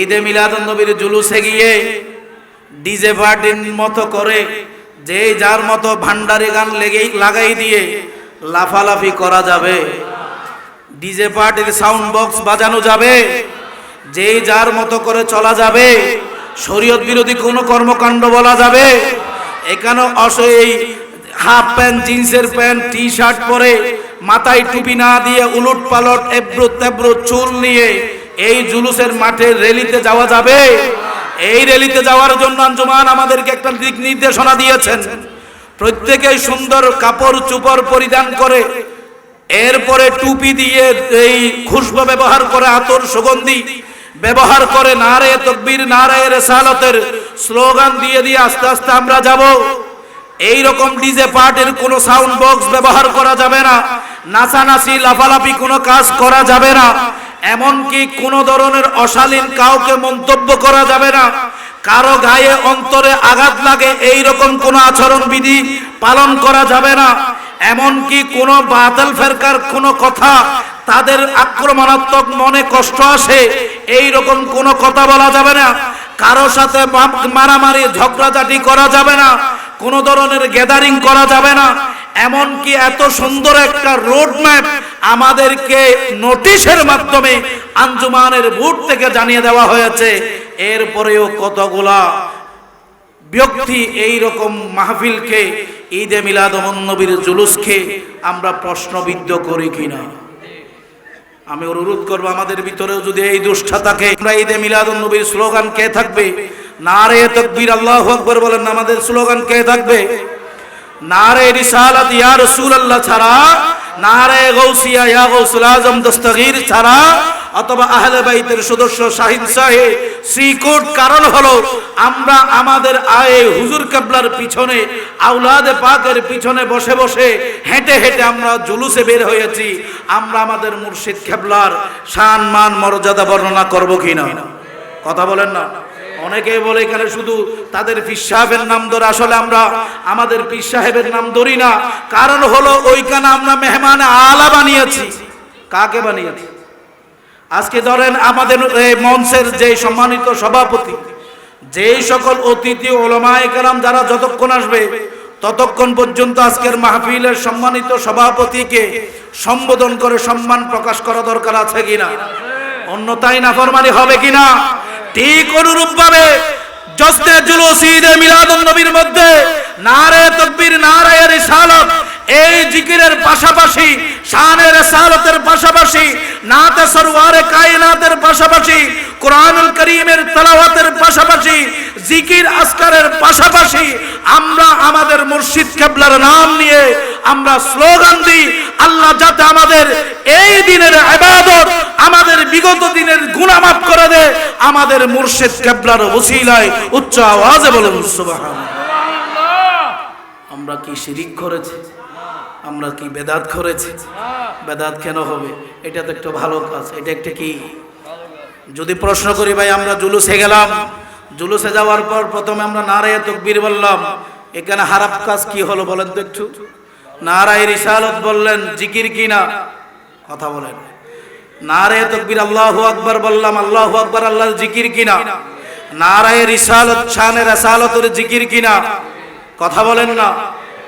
ঈদে মিলাদুন নবীর জুলুসে গিয়ে ডিজে পার্টির মতো করে যে যার মতো ভান্ডারি গান লেগেই লাগাই দিয়ে লাফালাফি করা যাবে। ডিজে পার্টির সাউন্ড বক্স বাজানো যাবে। যে যার মতো করে চলা যাবে, শরীয়ত বিরোধী কোনো কর্মকাণ্ড বলা যাবে। এখানে অস হাফ প্যান্ট, জিন্সের প্যান্ট টি শার্ট পরে মাথায় টুপি না দিয়ে উলট পালট এব্রো তেব্রো চুল নিয়ে এই জুলুসের মাঠে র্যালিতে যাওয়া যাবে। এই র্যালিতে যাওয়ার জন্য আঞ্জুমান আমাদেরকে একটা দিক নির্দেশনা দিয়েছেন। প্রত্যেকেই সুন্দর কাপড় চুপড় পরিধান করে, এরপরে টুপি দিয়ে এই খুশবো ব্যবহার করে, আতর সুগন্ধি ব্যবহার করে, নারে তকবীর, নারে রেসালতের স্লোগান দিয়ে দিয়ে আস্তে আস্তে আমরা যাব। এই রকম ডিজে পার্টির কোনো সাউন্ড বক্স ব্যবহার করা যাবে না। নাচানাচি, লাফালাফি কোনো কাজ করা যাবে না। এমনকি কোনো ধরনের অশালীন কাউকে মন্তব্য করা যাবে না। কারও গায়ে অন্তরে আঘাত লাগে এই রকম কোনো আচরণ বিধি পালন করা যাবে না। এমনকি কোনো বাতিল ফেরকার কোনো কথা তাদের আক্রমণাত্মক মনে কষ্ট আসে এই রকম কোনো কথা বলা যাবে না। কারও সাথে মারামারি, ঝগড়াঝাটি করা যাবে না। কোনো ধরনের গ্যাদারিং করা যাবে না। এমনকি এত সুন্দর একটা রোড ম্যাপ আমাদেরকে নোটিশের মাধ্যমে আঞ্জুমানের বুট থেকে জানিয়ে দেওয়া হয়েছে, এরপরেও কতগুলা ব্যক্তি এই রকম মাহফিলকে ঈদে মিলাদ নবীর জুলুসকে আমরা প্রশ্নবিদ্ধ করি কিনা? আমি অনুরোধ করব আমাদের ভিতরেও যদি এই দুষ্ঠা থাকে, আমরা ঈদে মিলাদ নবীর স্লোগান কে থাকবে? নারে তকবীর আল্লাহ আকবর বলেন আমাদের স্লোগান কে থাকবে? নারে রিসালাত ইয়া রাসূলুল্লাহ ছাড়া নারে গৌসিয়া, ইয়া গৌসুল আজম, দস্তগীর ছাড়া অথবা আহলে বাইতের সদস্য শাহিন সাহে শ্রীকোট কারণ হলো আমরা আমাদের আয়ে হুজুর কাবলার পিছনে আউলাদে পাকের পিছনে বসে বসে হেঁটে হেঁটে আমরা জুলুসে বের হয়েছি। আমরা আমাদের মুর্শিদ কেবলার শান মান মর্যাদা বর্ণনা করব কিনা? কথা বলেন না। অনেকে বলে এখানে শুধু তাদের পীর সাহেবের নাম ধরে আসলে আমরা আমাদের পীর সাহেবের নাম ধরি না। কারণ হলো ওইখানে আমরা মেহমান আলা বানিয়েছি। কাকে বানিয়েছি? আজকে ধরেন আমাদের মঞ্চের যে সম্মানিত সভাপতি, যেই সকল অতিথি ওলামায়ে কেরাম যারা যতক্ষণ আসবে, ততক্ষণ পর্যন্ত আজকের মাহফিলের সম্মানিত সভাপতিকে সম্বোধন করে সম্মান প্রকাশ করা দরকার আছে কিনা? অন্যতাই নাফরমানি হবে কিনা? ঠিক অনুরূপ ভাবে জসনে জুলুস ঈদে মিলাদুন নবীর মধ্যে নারে তকবীর, নারে রিসালাত, এই জিকিরের পাশাপাশি, শানে রিসালাতের পাশাপাশি, নাতে সরওয়ারে কায়নাতের পাশাপাশি, কোরআনুল করিমের তেলাওয়াতের পাশাপাশি জিকির আসকারের পাশাপাশি আমরা আমাদের মুর্শিদ কেবলার নাম নিয়ে আমরা স্লোগান দিই, আল্লাহ যাতে আমাদের এই দিনের ইবাদত, আমাদের বিগত দিনের মাফ করে দে আমাদের মুর্শিদ কেবলার ওসিলায় উচ্চ আওয়াজে বলুন আমরা কি শিরিক করেছি? আমরা কি বেদাত করেছি? বেদাত কেন হবে? এটা তো একটা ভালো কাজ, এটা একটা কি? যদি প্রশ্ন করি ভাই, আমরা জুলুসে গেলাম। জুলুসে যাওয়ার পর প্রথমে আমরা নারায় তকবীর বললাম, এখানে হারাপ কাজ কি হলো বলেন তো একটু? নারায় রিসালত বললেন, জিকির কি না? কথা বলেন। নারায় তকবীর আল্লাহ আকবার বললাম, আল্লাহ আকবার আল্লাহর জিকির কি না? নারায় রিসালত শানের রিসালতের জিকির কি না? কথা বলেন না।